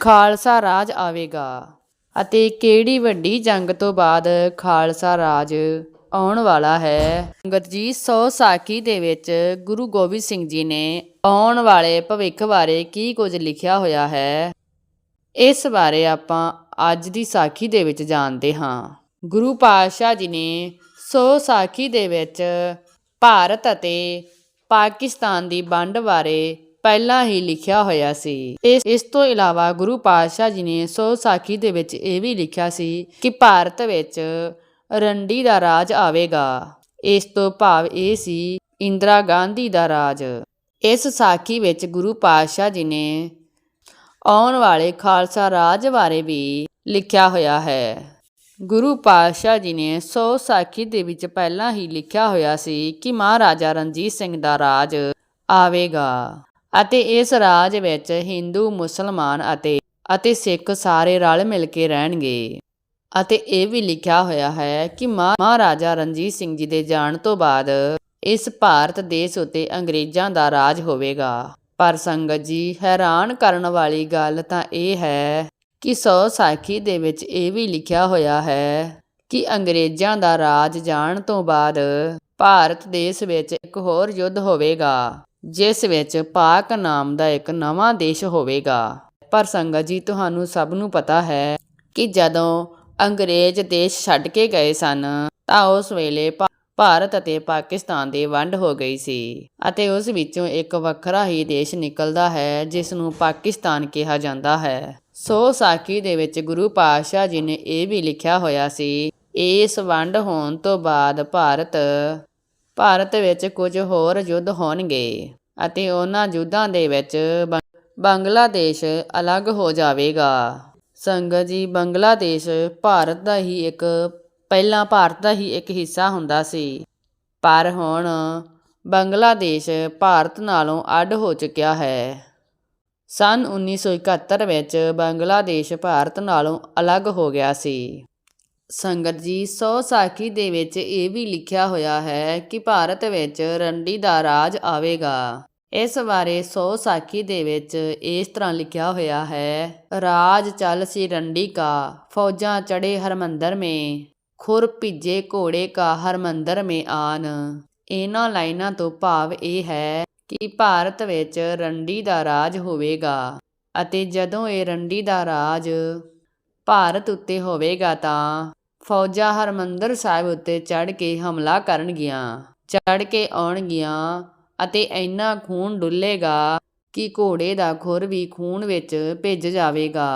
ਖਾਲਸਾ ਰਾਜ ਆਵੇਗਾ ਅਤੇ ਕਿਹੜੀ ਵੱਡੀ ਜੰਗ ਤੋਂ ਬਾਅਦ ਖਾਲਸਾ ਰਾਜ ਆਉਣ ਵਾਲਾ ਹੈ? ਸੰਗਤ ਜੀ, ਸੌ ਸਾਖੀ ਦੇ ਵਿੱਚ ਗੁਰੂ ਗੋਬਿੰਦ ਸਿੰਘ ਜੀ ਨੇ ਆਉਣ ਵਾਲੇ ਭਵਿੱਖ ਬਾਰੇ ਕੀ ਕੁਝ ਲਿਖਿਆ ਹੋਇਆ ਹੈ? ਇਸ ਬਾਰੇ ਆਪਾਂ ਅੱਜ ਦੀ ਸਾਖੀ ਦੇ ਵਿੱਚ ਜਾਣਦੇ ਹਾਂ। ਗੁਰੂ ਪਾਤਸ਼ਾਹ ਜੀ ਨੇ ਸੋ ਸਾਖੀ ਦੇ ਵਿੱਚ ਭਾਰਤ ਅਤੇ ਪਾਕਿਸਤਾਨ ਦੀ ਵੰਡ ਬਾਰੇ ਪਹਿਲਾਂ ਹੀ ਲਿਖਿਆ ਹੋਇਆ ਸੀ। ਇਸ ਇਸ ਤੋਂ ਇਲਾਵਾ ਗੁਰੂ ਪਾਤਸ਼ਾਹ ਜੀ ਨੇ ਸੋ ਸਾਖੀ ਦੇ ਵਿੱਚ ਇਹ ਵੀ ਲਿਖਿਆ ਸੀ ਕਿ ਭਾਰਤ ਵਿੱਚ ਰੰਡੀ ਦਾ ਰਾਜ ਆਵੇਗਾ। ਇਸ ਤੋਂ ਭਾਵ ਇਹ ਸੀ, ਇੰਦਰਾ ਗਾਂਧੀ ਦਾ ਰਾਜ। ਇਸ ਸਾਖੀ ਵਿੱਚ ਗੁਰੂ ਪਾਤਸ਼ਾਹ ਜੀ ਨੇ ਆਉਣ ਵਾਲੇ ਖਾਲਸਾ ਰਾਜ ਬਾਰੇ ਵੀ ਲਿਖਿਆ ਹੋਇਆ ਹੈ। ਗੁਰੂ ਪਾਤਸ਼ਾਹ ਜੀ ਨੇ ਸੋ ਸਾਖੀ ਦੇ ਵਿੱਚ ਪਹਿਲਾਂ ਹੀ ਲਿਖਿਆ ਹੋਇਆ ਸੀ ਕਿ ਮਹਾਰਾਜਾ ਰਣਜੀਤ ਸਿੰਘ ਦਾ ਰਾਜ ਆਵੇਗਾ। ਅਤੇ ਇਸ ਰਾਜ ਵਿੱਚ ਹਿੰਦੂ, ਮੁਸਲਮਾਨ ਅਤੇ ਅਤੇ ਸਿੱਖ ਸਾਰੇ ਰਲ ਮਿਲ ਕੇ ਰਹਿਣਗੇ। ਅਤੇ ਇਹ ਵੀ ਲਿਖਿਆ ਹੋਇਆ ਹੈ ਕਿ ਮਹਾਰਾਜਾ ਰਣਜੀਤ ਸਿੰਘ ਜੀ ਦੇ ਜਾਣ ਤੋਂ ਬਾਅਦ ਇਸ ਭਾਰਤ ਦੇਸ਼ ਉਤੇ ਅੰਗਰੇਜ਼ਾਂ ਦਾ ਰਾਜ ਹੋਵੇਗਾ। ਪਰ ਸੰਗਤ ਜੀ, ਹੈਰਾਨ ਕਰਨ ਵਾਲੀ ਗੱਲ ਤਾਂ ਇਹ ਹੈ ਕਿ ਸੌ ਸਾਖੀ ਦੇ ਵਿੱਚ ਇਹ ਵੀ ਲਿਖਿਆ ਹੋਇਆ ਹੈ ਕਿ ਅੰਗਰੇਜ਼ਾਂ ਦਾ ਰਾਜ ਜਾਣ ਤੋਂ ਬਾਅਦ ਭਾਰਤ ਦੇਸ਼ ਵਿੱਚ ਇੱਕ ਹੋਰ ਯੁੱਧ ਹੋਵੇਗਾ। ਜਿਸ ਵਿੱਚ ਪਾਕ ਨਾਮ ਦਾ ਇੱਕ ਨਵਾਂ ਦੇਸ਼ ਹੋਵੇਗਾ। ਪਰ ਸੰਗਤ ਜੀ, ਤੁਹਾਨੂੰ ਸਭ ਨੂੰ ਪਤਾ ਹੈ ਕਿ ਜਦੋਂ ਅੰਗਰੇਜ਼ ਦੇਸ਼ ਛੱਡ ਕੇ ਗਏ ਸਨ, ਤਾਂ ਉਸ ਵੇਲੇ ਭਾ- ਭਾਰਤ ਅਤੇ ਪਾਕਿਸਤਾਨ ਦੀ ਵੰਡ ਹੋ ਗਈ ਸੀ ਅਤੇ ਉਸ ਵਿੱਚੋਂ ਇੱਕ ਵੱਖਰਾ ਹੀ ਦੇਸ਼ ਨਿਕਲਦਾ ਹੈ, ਜਿਸ ਨੂੰ ਪਾਕਿਸਤਾਨ ਕਿਹਾ ਜਾਂਦਾ ਹੈ। ਸੋ ਸਾਖੀ ਦੇ ਵਿੱਚ ਗੁਰੂ ਪਾਤਸ਼ਾਹ ਜੀ ਨੇ ਇਹ ਵੀ ਲਿਖਿਆ ਹੋਇਆ ਸੀ, ਇਸ ਵੰਡ ਹੋਣ ਤੋਂ ਬਾਅਦ ਭਾਰਤ ਭਾਰਤ ਵਿੱਚ ਕੁਝ ਹੋਰ ਯੁੱਧ ਹੋਣਗੇ ਅਤੇ ਉਹਨਾਂ ਯੁੱਧਾਂ ਦੇ ਵਿੱਚ ਬੰ- ਬੰਗਲਾਦੇਸ਼ ਅਲੱਗ ਹੋ ਜਾਵੇਗਾ। ਸੰਗਤ ਜੀ, ਬੰਗਲਾਦੇਸ਼ ਭਾਰਤ ਦਾ ਹੀ ਇੱਕ, ਪਹਿਲਾਂ ਭਾਰਤ ਦਾ ਹੀ ਇੱਕ ਹਿੱਸਾ ਹੁੰਦਾ ਸੀ। ਪਰ ਹੁਣ ਬੰਗਲਾਦੇਸ਼ ਭਾਰਤ ਨਾਲੋਂ ਅੱਡ ਹੋ ਚੁੱਕਿਆ ਹੈ। ਸਨ 1971 ਵਿੱਚ ਬੰਗਲਾਦੇਸ਼ ਭਾਰਤ ਨਾਲੋਂ ਅਲੱਗ ਹੋ ਗਿਆ ਸੀ। ਸੰਗਤ ਜੀ, ਸੌ ਸਾਖੀ ਦੇ ਵਿੱਚ ਇਹ ਵੀ ਲਿਖਿਆ ਹੋਇਆ ਹੈ ਕਿ ਭਾਰਤ ਵਿੱਚ ਰੰਡੀ ਦਾ ਰਾਜ ਆਵੇਗਾ। ਇਸ ਬਾਰੇ ਸੌ ਸਾਖੀ ਦੇ ਵਿੱਚ ਇਸ ਤਰ੍ਹਾਂ ਲਿਖਿਆ ਹੋਇਆ ਹੈ, ਰਾਜ ਚੱਲ ਸੀ ਰੰਡੀ ਕਾ, ਫੌਜਾਂ ਚੜੇ ਹਰਮੰਦਰ ਮੇ, ਖੁਰ ਭਿੱਜੇ ਘੋੜੇ ਕਾ ਹਰਮੰਦਰ ਮੇ ਆਨ। ਇਹਨਾਂ ਲਾਈਨਾਂ ਤੋਂ ਭਾਵ ਇਹ ਹੈ ਕਿ ਭਾਰਤ ਵਿੱਚ ਰੰਡੀ ਦਾ ਰਾਜ ਹੋਵੇਗਾ ਅਤੇ ਜਦੋਂ ਇਹ ਰੰਡੀ ਦਾ ਰਾਜ ਭਾਰਤ ਉੱਤੇ ਹੋਵੇਗਾ ਤਾਂ ਫੌਜਾਂ ਹਰਮੰਦਰ ਸਾਹਿਬ ਉੱਤੇ ਚੜ੍ਹ ਕੇ ਹਮਲਾ ਕਰਨਗੀਆਂ, ਚੜ੍ਹ ਕੇ ਆਉਣਗੀਆਂ ਅਤੇ ਇੰਨਾ ਖੂਨ ਡੁੱਲੇਗਾ ਕਿ ਘੋੜੇ ਦਾ ਖੁਰ ਵੀ ਖੂਨ ਵਿੱਚ ਭਿੱਜ ਜਾਵੇਗਾ।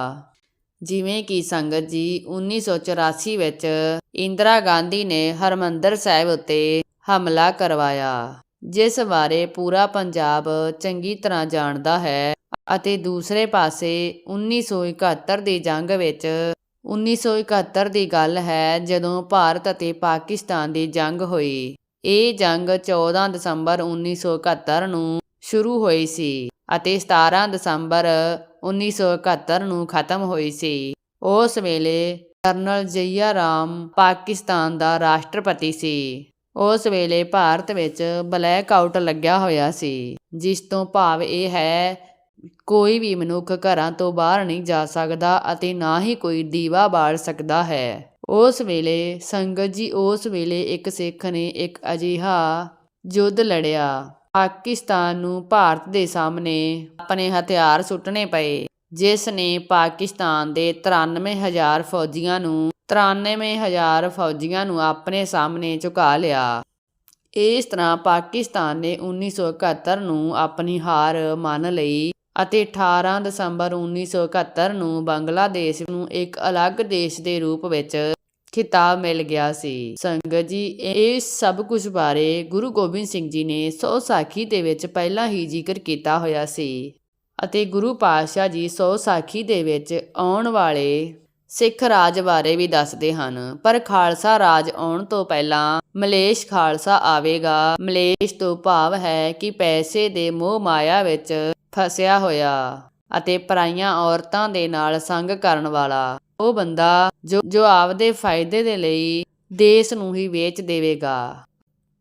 ਜਿਵੇਂ ਕਿ ਸੰਗਤ ਜੀ 1984 ਵਿੱਚ ਇੰਦਰਾ ਗਾਂਧੀ ਨੇ ਹਰਮੰਦਰ ਸਾਹਿਬ ਉੱਤੇ ਹਮਲਾ ਕਰਵਾਇਆ, ਜਿਸ ਬਾਰੇ ਪੂਰਾ ਪੰਜਾਬ ਚੰਗੀ ਤਰ੍ਹਾਂ ਜਾਣਦਾ ਹੈ ਅਤੇ ਦੂਸਰੇ ਪਾਸੇ 1971 ਦੀ ਜੰਗ ਵਿੱਚ 1971 ਦੀ ਗੱਲ ਹੈ ਜਦੋਂ ਭਾਰਤ ਅਤੇ ਪਾਕਿਸਤਾਨ ਦੀ ਜੰਗ ਹੋਈ। ਇਹ ਜੰਗ 14 ਦਸੰਬਰ 1971 ਨੂੰ ਸ਼ੁਰੂ ਹੋਈ ਸੀ ਅਤੇ 17 ਦਸੰਬਰ 1971 ਨੂੰ ਖਤਮ ਹੋਈ ਸੀ। ਉਸ ਵੇਲੇ ਕਰਨਲ ਜਈਆ ਰਾਮ ਪਾਕਿਸਤਾਨ ਦਾ ਰਾਸ਼ਟਰਪਤੀ ਸੀ। ਉਸ ਵੇਲੇ ਭਾਰਤ ਵਿੱਚ ਬਲੈਕ ਆਊਟ ਲੱਗਿਆ ਹੋਇਆ ਸੀ, ਜਿਸ ਤੋਂ ਭਾਵ ਇਹ ਹੈ ਕੋਈ ਵੀ ਮਨੁੱਖ ਘਰਾਂ ਤੋਂ ਬਾਹਰ ਨਹੀਂ ਜਾ ਸਕਦਾ ਅਤੇ ਨਾ ਹੀ ਕੋਈ ਦੀਵਾ ਬਾਲ ਸਕਦਾ ਹੈ। ਉਸ ਵੇਲੇ ਸੰਗਤ ਜੀ ਉਸ ਵੇਲੇ ਇੱਕ ਸਿੱਖ ਨੇ ਇੱਕ ਅਜਿਹਾ ਯੁੱਧ ਲੜਿਆ। ਪਾਕਿਸਤਾਨ ਨੂੰ ਭਾਰਤ ਦੇ ਸਾਹਮਣੇ ਆਪਣੇ ਹਥਿਆਰ ਸੁੱਟਣੇ ਪਏ, ਜਿਸ ਨੇ ਪਾਕਿਸਤਾਨ ਦੇ 93000 ਫੌਜੀਆਂ ਨੂੰ 93000 ਫੌਜੀਆਂ ਨੂੰ ਆਪਣੇ ਸਾਹਮਣੇ ਝੁਕਾ ਲਿਆ। ਇਸ ਤਰ੍ਹਾਂ ਪਾਕਿਸਤਾਨ ਨੇ 1971 ਨੂੰ ਆਪਣੀ ਹਾਰ ਮੰਨ ਲਈ ਅਤੇ 18 ਦਸੰਬਰ 1971 ਨੂੰ ਬੰਗਲਾਦੇਸ਼ ਨੂੰ ਇੱਕ ਅਲੱਗ ਦੇਸ਼ ਦੇ ਰੂਪ ਵਿੱਚ ਖਿਤਾਬ ਮਿਲ ਗਿਆ ਸੀ। ਸੰਗਤ ਜੀ, ਇਹ ਸਭ ਕੁਝ ਬਾਰੇ ਗੁਰੂ ਗੋਬਿੰਦ ਸਿੰਘ ਜੀ ਨੇ ਸੋ ਸਾਖੀ ਦੇ ਵਿੱਚ ਪਹਿਲਾਂ ਹੀ ਜ਼ਿਕਰ ਕੀਤਾ ਹੋਇਆ ਸੀ ਅਤੇ ਗੁਰੂ ਪਾਤਸ਼ਾਹ ਜੀ ਸੋ ਸਾਖੀ ਦੇ ਵਿੱਚ ਆਉਣ ਵਾਲੇ ਸਿੱਖ ਰਾਜ ਬਾਰੇ ਵੀ ਦੱਸਦੇ ਹਨ। ਪਰ ਖਾਲਸਾ ਰਾਜ ਆਉਣ ਤੋਂ ਪਹਿਲਾਂ ਮਲੇਸ਼ ਖਾਲਸਾ ਆਵੇਗਾ। ਮਲੇਸ਼ ਤੋਂ ਭਾਵ ਹੈ ਕਿ ਪੈਸੇ ਦੇ ਮੋਹ ਮਾਇਆ ਵਿੱਚ ਫਸਿਆ ਹੋਇਆ ਅਤੇ ਪਰਾਈਆਂ ਔਰਤਾਂ ਦੇ ਨਾਲ ਸੰਗ ਕਰਨ ਵਾਲਾ, ਉਹ ਬੰਦਾ ਜੋ ਜੋ ਆਪਦੇ ਫਾਇਦੇ ਦੇ ਲਈ ਦੇਸ਼ ਨੂੰ ਹੀ ਵੇਚ ਦੇਵੇਗਾ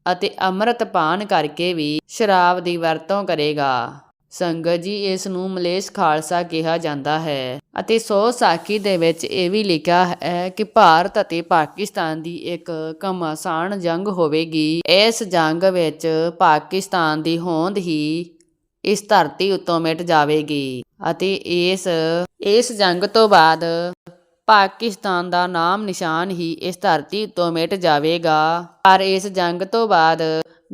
ਅਤੇ ਅੰਮ੍ਰਿਤ ਪਾਨ ਕਰਕੇ ਵੀ ਸ਼ਰਾਬ ਦੀ ਵਰਤੋਂ ਕਰੇਗਾ। ਸੰਗਤ ਜੀ, ਇਸ ਨੂੰ ਮਲੇਸ਼ ਖਾਲਸਾ ਕਿਹਾ ਜਾਂਦਾ ਹੈ ਅਤੇ ਸੋ ਸਾਖੀ ਦੇ ਵਿੱਚ ਇਹ ਵੀ ਲਿਖਿਆ ਹੈ ਕਿ ਭਾਰਤ ਅਤੇ ਪਾਕਿਸਤਾਨ ਦੀ ਇੱਕ ਘਮਾਸਾਨ ਜੰਗ ਹੋਵੇਗੀ। ਇਸ ਜੰਗ ਵਿੱਚ ਪਾਕਿਸਤਾਨ ਦੀ ਹੋਂਦ ਹੀ ਇਸ ਧਰਤੀ ਉੱਤੋਂ ਮਿਟ ਜਾਵੇਗੀ ਅਤੇ ਇਸ ਇਸ ਜੰਗ ਤੋਂ ਬਾਅਦ ਪਾਕਿਸਤਾਨ ਦਾ ਨਾਮ ਨਿਸ਼ਾਨ ਹੀ ਇਸ ਧਰਤੀ ਉੱਤੋਂ ਮਿਟ ਜਾਵੇਗਾ। ਪਰ ਇਸ ਜੰਗ ਤੋਂ ਬਾਅਦ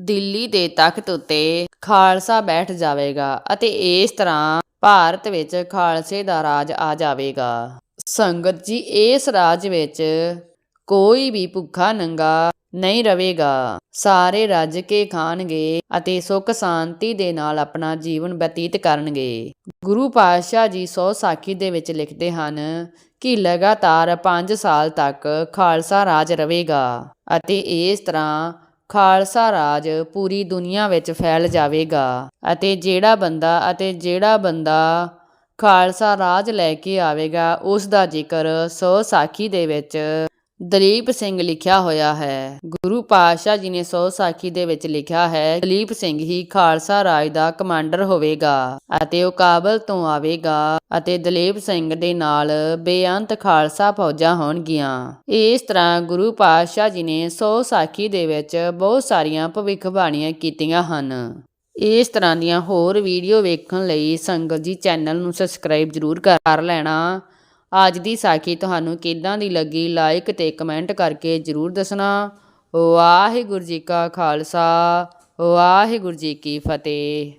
ਦਿੱਲੀ ਦੇ ਤਖਤ ਉੱਤੇ ਖਾਲਸਾ ਬੈਠ ਜਾਵੇਗਾ ਅਤੇ ਇਸ ਤਰ੍ਹਾਂ ਭਾਰਤ ਵਿੱਚ ਖਾਲਸੇ ਦਾ ਰਾਜ ਆ ਜਾਵੇਗਾ। ਸੰਗਤ ਜੀ, ਇਸ ਰਾਜ ਵਿੱਚ ਕੋਈ ਵੀ ਭੁੱਖਾ ਨੰਗਾ ਨਹੀਂ ਰਹੇਗਾ ਸਾਰੇ ਰੱਜ ਕੇ ਖਾਣਗੇ ਅਤੇ ਸੁੱਖ ਸ਼ਾਂਤੀ ਦੇ ਨਾਲ ਆਪਣਾ ਜੀਵਨ ਬਤੀਤ ਕਰਨਗੇ। ਗੁਰੂ ਪਾਤਸ਼ਾਹ ਜੀ ਸੋ ਸਾਖੀ ਦੇ ਵਿੱਚ ਲਿਖਦੇ ਹਨ ਕਿ ਲਗਾਤਾਰ 5 ਸਾਲ ਤੱਕ ਖਾਲਸਾ ਰਾਜ ਰਹੇਗਾ ਅਤੇ ਇਸ ਤਰ੍ਹਾਂ ਖਾਲਸਾ ਰਾਜ ਪੂਰੀ ਦੁਨੀਆ ਵਿੱਚ ਫੈਲ ਜਾਵੇਗਾ ਅਤੇ ਜਿਹੜਾ ਬੰਦਾ ਅਤੇ ਜਿਹੜਾ ਬੰਦਾ ਖਾਲਸਾ ਰਾਜ ਲੈ ਕੇ ਆਵੇਗਾ, ਉਸ ਦਾ ਜ਼ਿਕਰ ਸੋ ਸਾਖੀ ਦੇ ਵਿੱਚ ਦਲੀਪ ਸਿੰਘ ਲਿਖਿਆ ਹੋਇਆ ਹੈ। ਗੁਰੂ ਪਾਤਸ਼ਾਹ ਜੀ ਨੇ ਸੋ ਸਾਖੀ ਦੇ ਵਿੱਚ ਲਿਖਿਆ ਹੈ, ਦਲੀਪ ਸਿੰਘ ਹੀ ਖਾਲਸਾ ਰਾਜ ਦਾ ਕਮਾਂਡਰ ਹੋਵੇਗਾ ਅਤੇ ਉਹ ਕਾਬਲ ਤੋਂ ਆਵੇਗਾ ਅਤੇ ਦਲੀਪ ਸਿੰਘ ਦੇ ਨਾਲ ਬੇਅੰਤ ਖਾਲਸਾ ਫੌਜਾਂ ਹੋਣਗੀਆਂ। ਇਸ ਤਰ੍ਹਾਂ ਗੁਰੂ ਪਾਤਸ਼ਾਹ ਜੀ ਨੇ ਸੋ ਸਾਖੀ ਦੇ ਵਿੱਚ ਬਹੁਤ ਸਾਰੀਆਂ ਭਵਿੱਖਬਾਣੀਆਂ ਕੀਤੀਆਂ ਹਨ। ਇਸ ਤਰ੍ਹਾਂ ਦੀਆਂ ਹੋਰ ਵੀਡੀਓ ਵੇਖਣ ਲਈ ਸੰਗਤ ਜੀ ਚੈਨਲ ਨੂੰ ਸਬਸਕ੍ਰਾਈਬ ਜ਼ਰੂਰ ਕਰ ਲੈਣਾ। ਅੱਜ ਦੀ ਸਾਖੀ ਤੁਹਾਨੂੰ ਕਿੱਦਾਂ ਦੀ ਲੱਗੀ? ਲਾਈਕ ਤੇ ਕਮੈਂਟ ਕਰਕੇ ਜ਼ਰੂਰ ਦੱਸਣਾ। ਵਾਹਿਗੁਰੂ ਜੀ ਕਾ ਖਾਲਸਾ, ਵਾਹਿਗੁਰੂ ਜੀ ਕੀ ਫਤਿਹ।